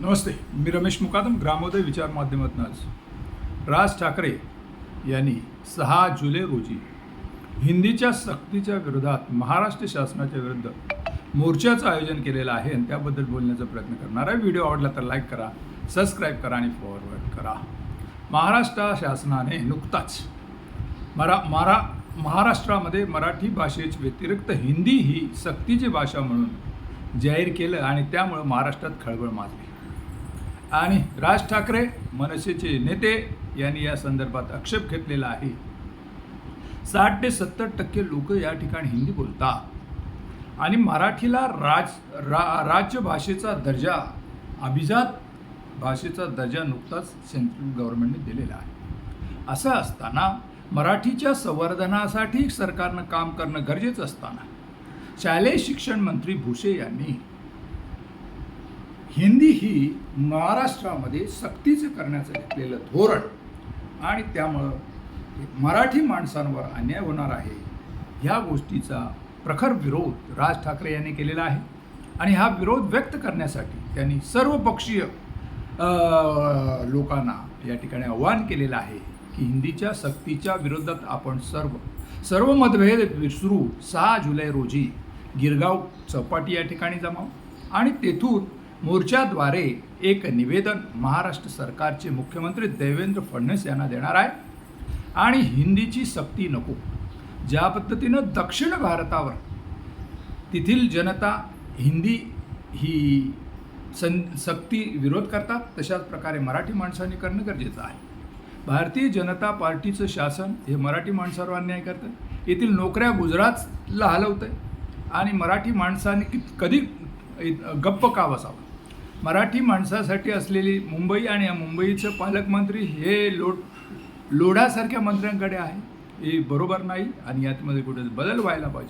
नमस्ते मी रमेश मुकादम ग्रामोदय विचार माध्यमातून आज राज ठाकरे यांनी सहा जुलै रोजी हिंदीच्या सक्तीच्या विरोधात महाराष्ट्र शासनाच्या विरुद्ध मोर्चाचं आयोजन केलेलं आहे आणि त्याबद्दल बोलण्याचा प्रयत्न करणार आहे. व्हिडिओ आवडला तर लाईक करा सबस्क्राईब करा आणि फॉरवर्ड करा. महाराष्ट्र शासनाने नुकताच मरा मारा महाराष्ट्रामध्ये मराठी भाषेच्या व्यतिरिक्त हिंदी ही सक्तीची भाषा म्हणून जाहीर केलं आणि त्यामुळं महाराष्ट्रात खळबळ माजली. आणि राज ठाकरे मनसेचे नेते यांनी या संदर्भात आक्षेप घेतलेला आहे. साठ ते सत्तर टक्के लोक या ठिकाणी हिंदी बोलतात. आणि मराठीला राज रा राज्यभाषेचा दर्जा अभिजात भाषेचा दर्जा नुकताच सेंट्रल गव्हर्नमेंटने दिलेला आहे. असं असताना मराठीच्या संवर्धनासाठी सरकारनं काम करणं गरजेचं असताना शालेय शिक्षण मंत्री भुसे यांनी हिंदी ही महाराष्ट्रामध्ये सक्तीचं करण्याचं घेतलेलं धोरण आणि त्यामुळं मराठी माणसांवर अन्याय होणार आहे ह्या गोष्टीचा प्रखर विरोध राज ठाकरे यांनी केलेला आहे. आणि हा विरोध व्यक्त करण्यासाठी त्यांनी सर्वपक्षीय लोकांना या ठिकाणी आव्हान केलेलं आहे की हिंदीच्या सक्तीच्या विरोधात आपण सर्व सर्व मतभेद विसरू सहा जुलै रोजी गिरगाव चौपाटी या ठिकाणी जमाव. आणि तेथून मोर्चाद्वारे एक निवेदन महाराष्ट्र सरकारचे मुख्यमंत्री देवेंद्र फडणवीस यांना देणार आहे. आणि हिंदीची सक्ती नको. ज्या पद्धतीनं दक्षिण भारतावर तेथील जनता हिंदी ही सं सक्ती विरोध करतात तशाच प्रकारे मराठी माणसांनी करणं गरजेचं आहे. भारतीय जनता पार्टीचं शासन हे मराठी माणसावर अन्याय करतं. येथील नोकऱ्या गुजरातला हलवतं आहे आणि मराठी माणसाने कधी गप्प का बसावं? मराठी माणसासाठी असलेली मुंबई आणि या मुंबईचं पालकमंत्री हे लोट लोढासारख्या मंत्र्यांकडे आहे. हे बरोबर नाही आणि यातमध्ये कुठे बदल व्हायला पाहिजे.